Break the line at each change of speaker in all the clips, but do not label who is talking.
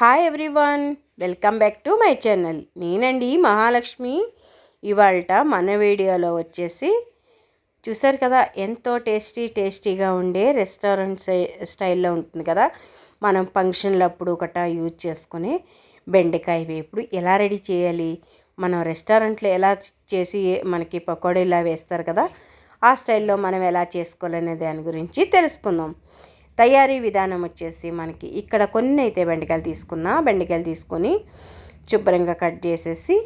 Hi everyone welcome back to my channel నేనండి మహాలక్ష్మి. ఇవాళ మన వీడియోలో వచ్చేసి చూసారు కదా ఎంతో టేస్టీ టేస్టీగా ఉండే రెస్టారెంట్ స్టైల్లో ఉంటుంది కదా. మనం ఫంక్షన్లప్పుడు ఒకట యూజ్ చేసుకుని బెండకాయ వేపుడు ఎలా రెడీ చేయాలి మనం రెస్టారెంట్లో ఎలా చేసి మనకి పకోడీలా వేస్తారు కదా ఆ స్టైల్లో మనం ఎలా చేసుకోవాలనే దాని గురించి తెలుసుకుందాం. తయారీ విధానం వచ్చేసి మనకి ఇక్కడ కొన్ని అయితే బెండకాయలు తీసుకున్నా బెండకాయలు తీసుకొని శుభ్రంగా కట్ చేసేసి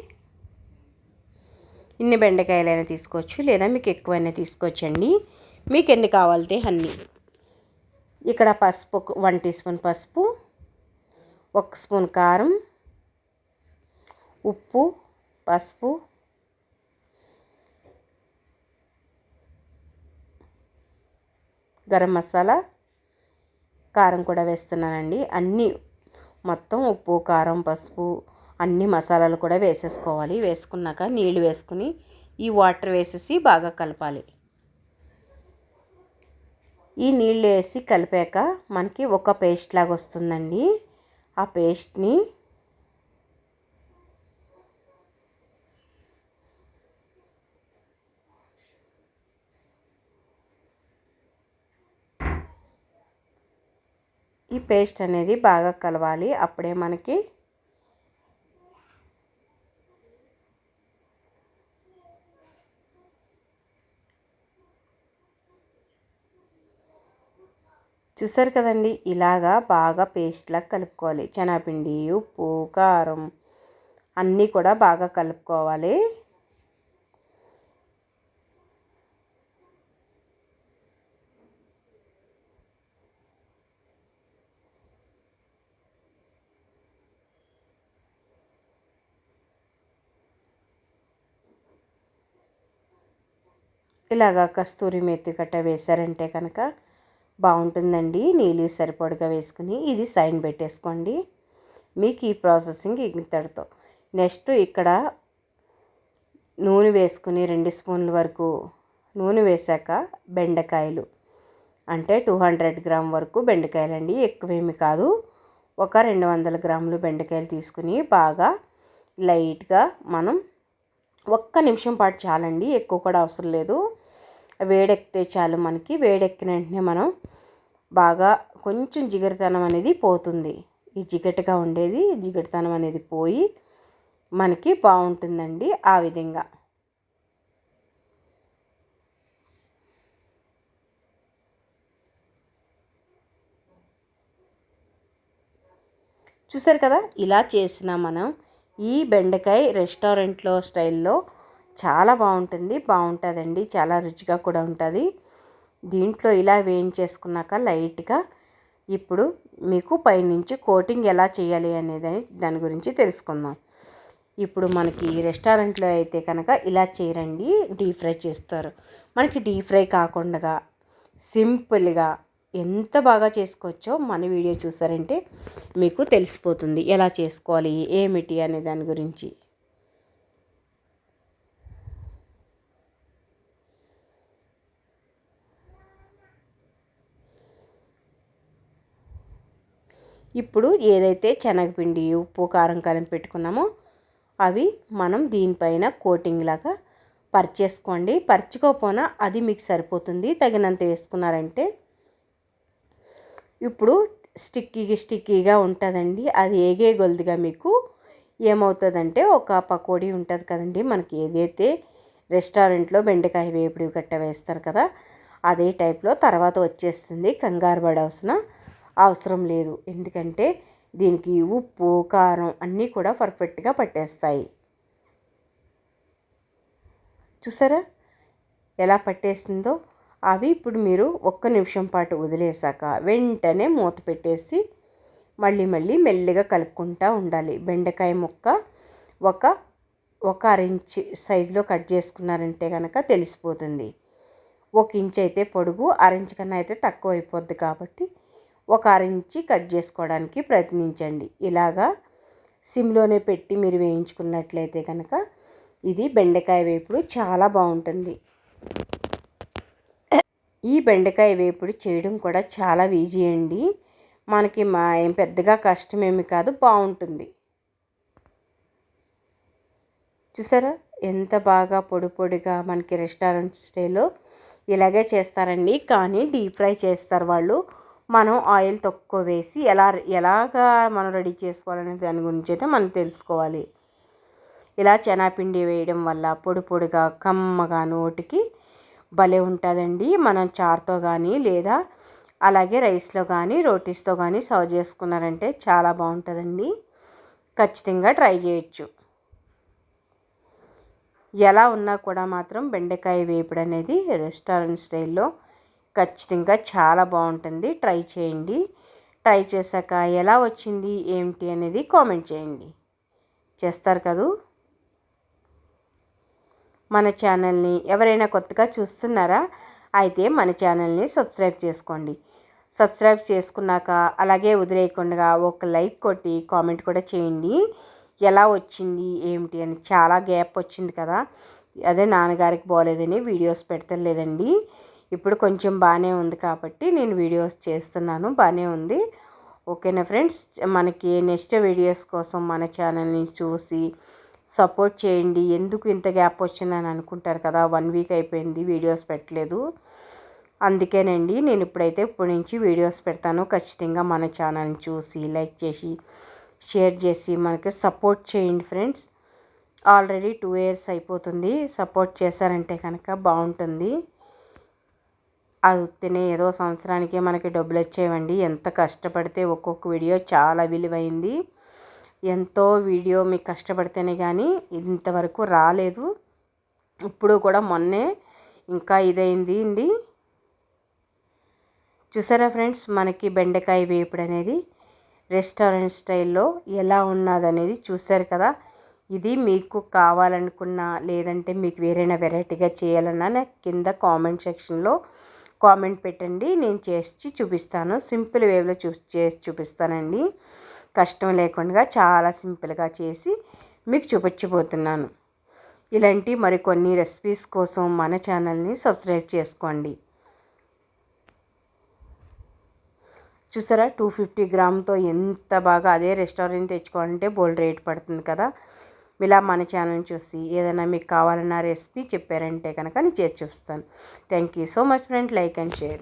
ఇన్ని బెండకాయలైనా తీసుకోవచ్చు లేదా మీకు ఎక్కువైనా తీసుకోవచ్చండి. మీకు ఎన్ని కావాలితే అన్ని. ఇక్కడ పసుపు వన్ టీ స్పూన్ పసుపు ఒక స్పూన్ కారం ఉప్పు పసుపు గరం మసాలా కారం కూడా వేస్తున్నానండి. అన్నీ మొత్తం ఉప్పు కారం పసుపు అన్ని మసాలాలు కూడా వేసేసుకోవాలి. వేసుకున్నాక నీళ్ళు వేసుకుని ఈ వాటర్ వేసేసి బాగా కలపాలి. ఈ నీళ్ళు వేసి కలిపాక మనకి ఒక పేస్ట్ లాగా వస్తుందండి. ఆ పేస్ట్ని ఈ పేస్ట్ అనేది బాగా కలవాలి. అప్పుడే మనకి చూసారు కదండి? ఇలాగా బాగా పేస్ట్లా కలుపుకోవాలి. శనగపిండి ఉప్పు కారం అన్నీ కూడా బాగా కలుపుకోవాలి. ఇలాగా కస్తూరి మెత్తి కట్ట వేశారంటే కనుక బాగుంటుందండి. నీళ్ళు సరిపడగా వేసుకుని ఇది సైన్ పెట్టేసుకోండి. మీకు ఈ ప్రాసెసింగ్ ఇంతటితో. నెక్స్ట్ ఇక్కడ నూనె వేసుకుని రెండు స్పూన్ల వరకు నూనె వేశాక బెండకాయలు. అంటే టూ హండ్రెడ్ గ్రామ్ వరకు బెండకాయలు అండి ఎక్కువేమి కాదు. ఒక రెండు వందల గ్రాములు బెండకాయలు తీసుకుని బాగా లైట్గా మనం ఒక్క నిమిషం పాటు చాలండి ఎక్కువ కూడా అవసరం లేదు. వేడెక్కితే చాలు మనకి. వేడెక్కిన వెంటనే మనం బాగా కొంచెం జిగటితనం అనేది పోతుంది. ఈ జిగటగా ఉండేది జిగటితనం అనేది పోయి మనకి బాగుంటుందండి ఆ విధంగా. చూసారు కదా ఇలా చేసిన మనం ఈ బెండకాయ రెస్టారెంట్లో స్టైల్లో చాలా బాగుంటుంది బాగుంటుందండి. చాలా రుచిగా కూడా ఉంటుంది. దీంట్లో ఇలా వేయించేసుకున్నాక లైట్గా ఇప్పుడు మీకు పైనుంచి కోటింగ్ ఎలా చేయాలి అనేది దాని గురించి తెలుసుకుందాం. ఇప్పుడు మనకి రెస్టారెంట్లో అయితే కనుక ఇలా చేయరండి. డీప్ ఫ్రై చేస్తారు. మనకి డీప్ ఫ్రై కాకుండా సింపుల్గా ఎంత బాగా చేసుకోవచ్చో మన వీడియో చూసారంటే మీకు తెలిసిపోతుంది. ఎలా చేసుకోవాలి ఏమిటి అనే దాని గురించి. ఇప్పుడు ఏదైతే శనగపిండి ఉప్పు కారం కలిపి పెట్టుకున్నామో అవి మనం దీనిపైన కోటింగ్ లాగా పరిచేసుకోండి. పరుచుకోపోయినా అది మీకు సరిపోతుంది. తగినంత వేసుకున్నారంటే ఇప్పుడు స్టిక్కీ స్టిక్కీగా ఉంటుందండి. అది ఏగే గొలుదుగా మీకు ఏమవుతుందంటే ఒక పకోడీ ఉంటుంది కదండి. మనకి ఏదైతే రెస్టారెంట్లో బెండకాయ వేపుడు గట్ట వేస్తారు కదా అదే టైప్లో తర్వాత వచ్చేస్తుంది కంగారు పడవలసిన అవసరం లేదు. ఎందుకంటే దీనికి ఉప్పు కారం అన్నీ కూడా పర్ఫెక్ట్గా పట్టేస్తాయి. చూసారా? ఎలా పట్టేసిందో? అవి ఇప్పుడు మీరు ఒక్క నిమిషం పాటు వదిలేసాక వెంటనే మూత పెట్టేసి మళ్ళీ మళ్ళీ మెల్లిగా కలుపుకుంటూ ఉండాలి. బెండకాయ ముక్క ఒక ఒక అరించ్ సైజులో కట్ చేసుకున్నారంటే కనుక తెలిసిపోతుంది. ఒక ఇంచ్ అయితే పొడుగు అరించ్ కన్నా అయితే తక్కువ అయిపోద్ది కాబట్టి ఒక అరించి కట్ చేసుకోవడానికి ప్రయత్నించండి. ఇలాగా సిమ్లోనే పెట్టి మీరు వేయించుకున్నట్లయితే కనుక ఇది బెండకాయ వేపుడు చాలా బాగుంటుంది. ఈ బెండకాయ వేపుడు చేయడం కూడా చాలా ఈజీ అండి. మనకి మా ఏం పెద్దగా కష్టమేమి కాదు బాగుంటుంది. చూసారా? ఎంత బాగా పొడి పొడిగా మనకి రెస్టారెంట్ స్టైల్లో ఇలాగే చేస్తారండి. కానీ డీప్ ఫ్రై చేస్తారు వాళ్ళు. మనం ఆయిల్ తక్కువ వేసి ఎలా ఎలాగా మనం రెడీ చేసుకోవాలనే దాని గురించి అయితే మనం తెలుసుకోవాలి. ఇలా చెనాపిండి వేయడం వల్ల పొడి పొడిగా కమ్మగా నోటికి భలే ఉంటుందండి. మనం చార్తో కానీ లేదా అలాగే రైస్లో కానీ రోటీస్తో కానీ సర్వ్ చేసుకున్నారంటే చాలా బాగుంటుందండి. ఖచ్చితంగా ట్రై చేయొచ్చు. ఎలా ఉన్నా కూడా మాత్రం బెండకాయ వేపుడు అనేది రెస్టారెంట్ స్టైల్లో ఖచ్చితంగా చాలా బాగుంటుంది. ట్రై చేయండి. ట్రై చేశాక ఎలా వచ్చింది ఏమిటి అనేది కామెంట్ చేయండి. చేస్తారు కదూ? మన ఛానల్ని ఎవరైనా కొత్తగా చూస్తున్నారా? అయితే మన ఛానల్ని సబ్స్క్రైబ్ చేసుకోండి. సబ్స్క్రైబ్ చేసుకున్నాక అలాగే వదిలేయకుండా ఒక లైక్ కొట్టి కామెంట్ కూడా చేయండి. ఎలా వచ్చింది? ఏమిటి? అని చాలా గ్యాప్ వచ్చింది కదా. అదే నాన్నగారికి బాగోలేదని వీడియోస్ పెడతలేదండి. ఇప్పుడు కొంచెం బాగానే ఉంది కాబట్టి నేను వీడియోస్ చేస్తున్నాను. బాగానే ఉంది. ఓకేనా ఫ్రెండ్స్? మనకి నెక్స్ట్ వీడియోస్ కోసం మన ఛానల్ని చూసి సపోర్ట్ చేయండి. ఎందుకు ఇంత గ్యాప్ వచ్చిందని అనుకుంటారు కదా వన్ వీక్ అయిపోయింది వీడియోస్ పెట్టలేదు. అందుకేనండి నేను ఇప్పుడైతే ఇప్పటి నుంచి వీడియోస్ పెడతాను. ఖచ్చితంగా మన ఛానల్ని చూసి లైక్ చేసి షేర్ చేసి మనకి సపోర్ట్ చేయండి ఫ్రెండ్స్. ఆల్రెడీ టూ ఇయర్స్ అయిపోతుంది. సపోర్ట్ చేశారంటే కనుక బాగుంటుంది. అది తినే ఏదో సంవత్సరానికి మనకి డబ్బులు వచ్చేవండి. ఎంత కష్టపడితే ఒక్కొక్క వీడియో చాలా విలువైంది. ఎంతో వీడియో మీకు కష్టపడితేనే కానీ ఇంతవరకు రాలేదు. ఇప్పుడు కూడా మొన్నే ఇంకా ఇదైంది అండి. చూసారా ఫ్రెండ్స్ మనకి బెండకాయ వేపుడు అనేది రెస్టారెంట్ స్టైల్లో ఎలా ఉన్నదనేది చూసారు కదా. ఇది మీకు కావాలనుకున్నా లేదంటే మీకు వేరైనా వెరైటీగా చేయాలన్నా నాకు కింద కామెంట్ సెక్షన్లో కామెంట్ పెట్టండి. నేను చేసి చూపిస్తాను. సింపుల్ వేవ్లో చూ చేసి చూపిస్తానండి. కష్టం లేకుండా చాలా సింపుల్గా చేసి మీకు చూపించబోతున్నాను. ఇలాంటి మరికొన్ని రెసిపీస్ కోసం మన ఛానల్ని సబ్స్క్రైబ్ చేసుకోండి. చూసారా? టూ ఫిఫ్టీ గ్రామ్తో ఎంత బాగా అదే రెస్టారెంట్ తెచ్చుకోవాలంటే బోల్డ్ రేట్ పడుతుంది కదా? ఇలా మన ఛానల్ చూసి ఏదైనా మీకు కావాలన్న రెసిపీ చెప్పారంటే కనుక నేను చేసి చూపిస్తాను. Thank you so much friend. Like and share.